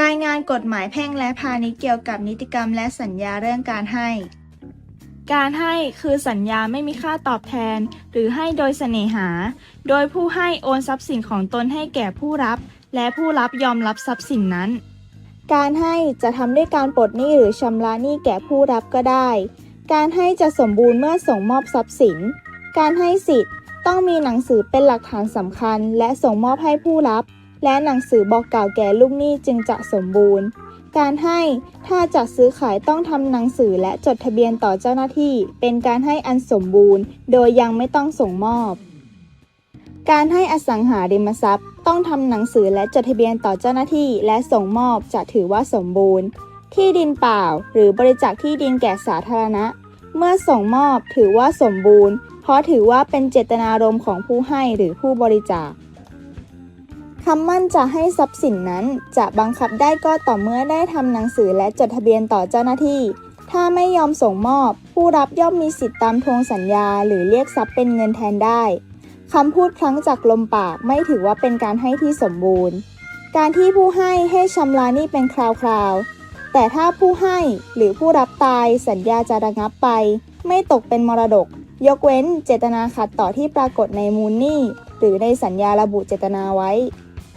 รายงานกฎหมายแพ่งและพาณิชย์เกี่ยวกับนิติกรรมและสัญญาเรื่องการให้ การให้คือสัญญาไม่มีค่าตอบแทน หรือให้โดยเสน่หา โดยผู้ให้โอนทรัพย์สินของตนให้แก่ผู้รับ และผู้รับยอมรับทรัพย์สินนั้น การให้จะทำด้วยการปลดหนี้หรือชำระหนี้แก่ผู้รับก็ได้ การให้จะสมบูรณ์เมื่อส่งมอบทรัพย์สิน การให้สิทธิ์ต้องมีหนังสือเป็นหลักฐานสำคัญ และส่งมอบให้ผู้รับ และหนังสือบอกกล่าวแก่ลูกหนี้จึงจะสมบูรณ์ การให้ถ้าจะซื้อขายต้องทำหนังสือและจดทะเบียนต่อเจ้าหน้าที่ เป็นการให้อันสมบูรณ์ โดยยังไม่ต้องส่งมอบ การให้อสังหาริมทรัพย์ ต้องทำหนังสือและจดทะเบียนต่อเจ้าหน้าที่ และส่งมอบจะถือว่าสมบูรณ์ ที่ดินเปล่า หรือบริจาคที่ดินแก่สาธารณะ เมื่อส่งมอบถือว่าสมบูรณ์ เพราะถือว่าเป็นเจตนารมณ์ของผู้ให้หรือผู้บริจาค คำมั่นจะให้ทรัพย์สินนั้นจะบังคับได้ก็ต่อเมื่อได้ทำหนังสือและจดทะเบียนต่อเจ้าหน้าที่ ถ้าไม่ยอมส่งมอบ ผู้รับย่อมมีสิทธิตามทวงสัญญา หรือเรียกทรัพย์เป็นเงินแทนได้คำพูดพลั้งจากลมปากไม่ถือว่าเป็นการให้ที่สมบูรณ์ การที่ผู้ให้ให้ชำระหนี้เป็นคราวๆ แต่ถ้าผู้ให้หรือผู้รับตายสัญญาจะระงับไป ไม่ตกเป็นมรดก ยกเว้นเจตนาขัดต่อที่ปรากฏในมูลหนี้หรือในสัญญาระบุเจตนาไว้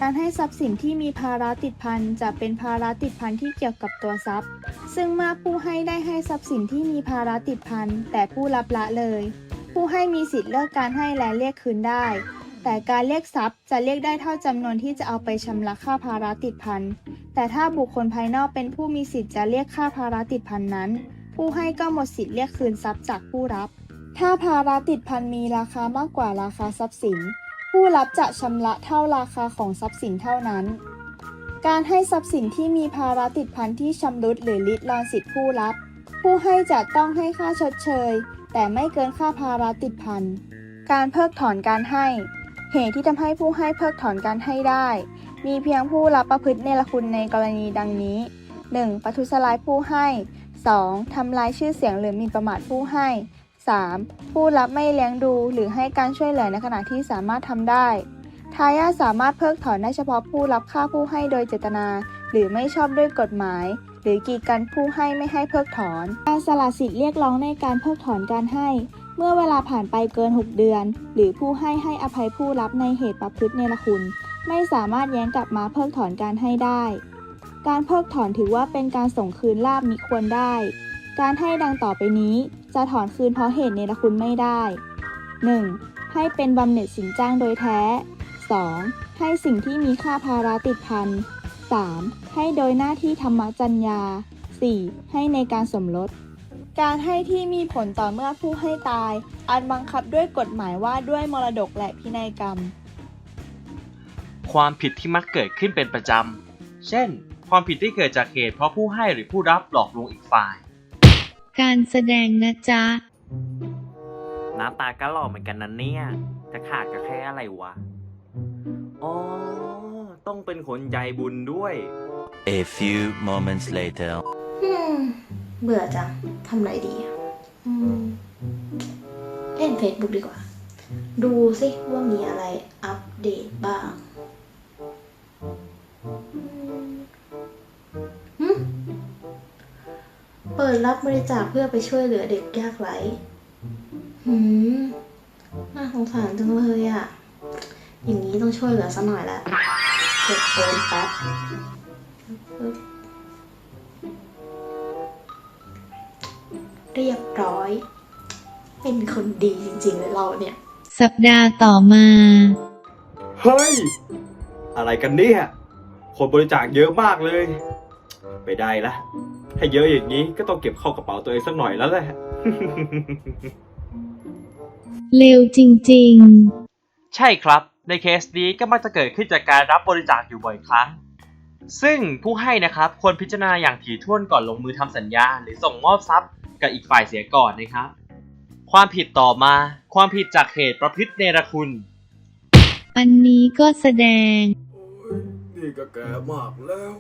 การให้ทรัพย์สินที่มีภาระติดพันจะเป็นภาระติดพันที่เกี่ยวกับตัวทรัพย์ ซึ่งเมื่อผู้ให้ได้ให้ทรัพย์สินที่มีภาระติดพันแต่ผู้รับละเลย ผู้ให้มีสิทธิ์เลิกการให้และเรียกคืนได้ แต่การเรียกทรัพย์จะเรียกได้เท่าจำนวนที่จะเอาไปชำระค่าภาระติดพันแต่ถ้าบุคคลภายนอกเป็นผู้มีสิทธิ์จะเรียกค่าภาระติดพันนั้น ผู้ให้ก็หมดสิทธิ์เรียกคืนทรัพย์จากผู้รับ ถ้าภาระติดพันมีราคามากกว่าราคาทรัพย์สิน ผู้รับจะชำระเท่าราคาของทรัพย์สินเท่านั้น การให้ทรัพย์สินที่มีภาระติดพันที่ชำรุดหรือลิดรอนสิทธิผู้รับ ผู้ให้จะต้องให้ค่าชดเชย แต่ไม่เกินค่าภาระติดพันการเพิกถอนการให้ เหตุที่ทำให้ผู้ให้เพิกถอนการให้ได้ มีเพียงผู้รับประพฤติเนรคุณในกรณีดังนี้ 1. ประทุษร้ายผู้ให้ 2. ทำลายชื่อเสียงหรือหมิ่นประมาทผู้ให้ 3. ผู้รับไม่เลี้ยงดูหรือให้การช่วยเหลือในขณะที่สามารถทำได้ ทายาทสามารถเพิกถอนได้เฉพาะผู้รับค่าผู้ให้โดยเจตนา หรือไม่ชอบด้วยกฎหมาย หรือกีดกันผู้ให้ไม่ให้เพิกถอน การสละสิทธิ์เรียกร้องในการเพิกถอนการให้ เมื่อเวลาผ่านไปเกิน 6 เดือน หรือผู้ให้ให้อภัยผู้รับในเหตุประพฤติเนรคุณ ไม่สามารถแย้งกลับมาเพิกถอนการให้ได้ การเพิกถอนถือว่าเป็นการส่งคืนลาบมิควรได้ การให้ดังต่อไปนี้ จะถอนคืนเพราะเหตุเนรคุณไม่ได้ 1. ให้เป็นบำเหน็จสินจ้างโดยแท้ 2. ให้สิ่งที่มีค่าภาระติดพัน 3. ให้โดยหน้าที่ธรรมจัญญา 4. ให้ในการสมรส การให้ที่มีผลต่อเมื่อผู้ให้ตาย อาจบังคับด้วยกฎหมายว่าด้วยมรดกและพินัยกรรม ความผิดที่มักเกิดขึ้นเป็นประจำ เช่น ความผิดที่เกิดจากเหตุเพราะผู้ให้หรือผู้รับหลอกลวงอีกฝ่าย การแสดงนะจ๊ะ หน้าตาก็หล่อเหมือนกันนะเนี่ย จะขาดก็แค่อะไรวะ อ๋อ ต้องเป็นคนใจบุญด้วย A few moments later. อืมเบื่อจังทำไรดีอะอืมเล่น Facebook ดีกว่า ดูสิว่ามีอะไรอัปเดตบ้าง ปิดรับบริจาคเพื่อไปช่วยเหลือเด็กยากไร้หืมน่าสงสารจังเลยอะ่ะ อย่างนี้ต้องช่วยเหลือสักหน่อยละกดโอนแป๊บปึ๊บเรียบร้อย เป็นคนดีจริงๆเลยเราเนี่ย สัปดาห์ต่อมา เฮ้ย อะไรกันเนี่ย คนบริจาคเยอะมากเลย ไปได้ละให้เยอะอย่างนี้ก็ต้องเก็บเข้ากระเป๋าตัวเองสักหน่อยแล้วแหละเร็วจริงใช่ครับ ในเคสนี้ก็มักจะเกิดขึ้นจากการรับบริจาคอยู่บ่อยครั้ง ซึ่งผู้ให้นะครับควรพิจารณาอย่างถี่ถ้วนก่อนลงมือทำสัญญา หรือส่งมอบทรัพย์กับอีกฝ่ายเสียก่อนนะครับ ความผิดต่อมา ความผิดจากเหตุประพฤติเนรคุณ ๆ อันนี้ก็แสดง นี่ก็แก่มากแล้ว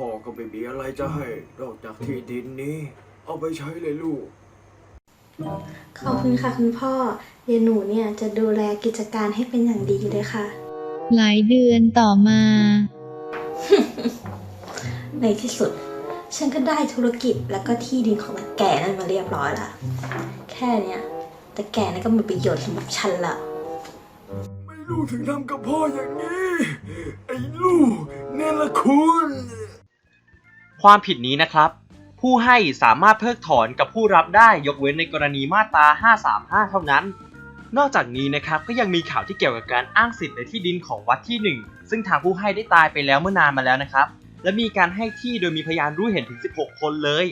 พ่อก็ไม่มีอะไรจะให้นอกจากที่ดินนี้ เอาไปใช้เลยลูก ขอบคุณค่ะคุณพ่อเดี๋ยวหนูเนี่ยจะดูแลกิจการให้เป็นอย่างดีเลยค่ะ หลายเดือนต่อมาฟในที่สุด ฉันก็ได้ธุรกิจแล้วก็ที่ดินของตาแก่นั่นมาเรียบร้อยละแค่เนี้ยตาแก่นั่นก็มีประโยชน์สำหรับฉันละไม่ลูกถึงทำกับพ่ออย่างนี้ ไอ้ลูกเนรคุณ ความผิดนี้นะครับ ผู้ให้สามารถเพิกถอนกับผู้รับได้ยกเว้นในกรณีมาตรา 535 เท่านั้น นอกจากนี้นะครับก็ยังมีข่าวที่เกี่ยวกับการอ้างสิทธิ์ในที่ดินของวัดที่ 1 ซึ่งทางผู้ให้ได้ตายไปแล้วเมื่อนานมาแล้วนะครับ และมีการให้ที่โดยมีพยานรู้เห็นถึง 16 คนเลย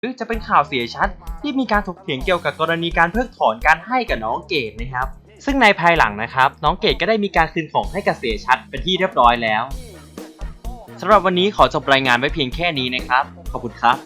หรือจะเป็นข่าวเสียชัดที่มีการถกเถียงเกี่ยวกับกรณีการเพิกถอนการให้กับน้องเกดนะครับ ซึ่งในภายหลังนะครับ น้องเกดก็ได้มีการคืนของให้กับเสียชัดเป็นที่เรียบร้อยแล้ว สำหรับวันนี้ขอจบรายงานไว้เพียงแค่นี้นะครับ ขอบคุณครับ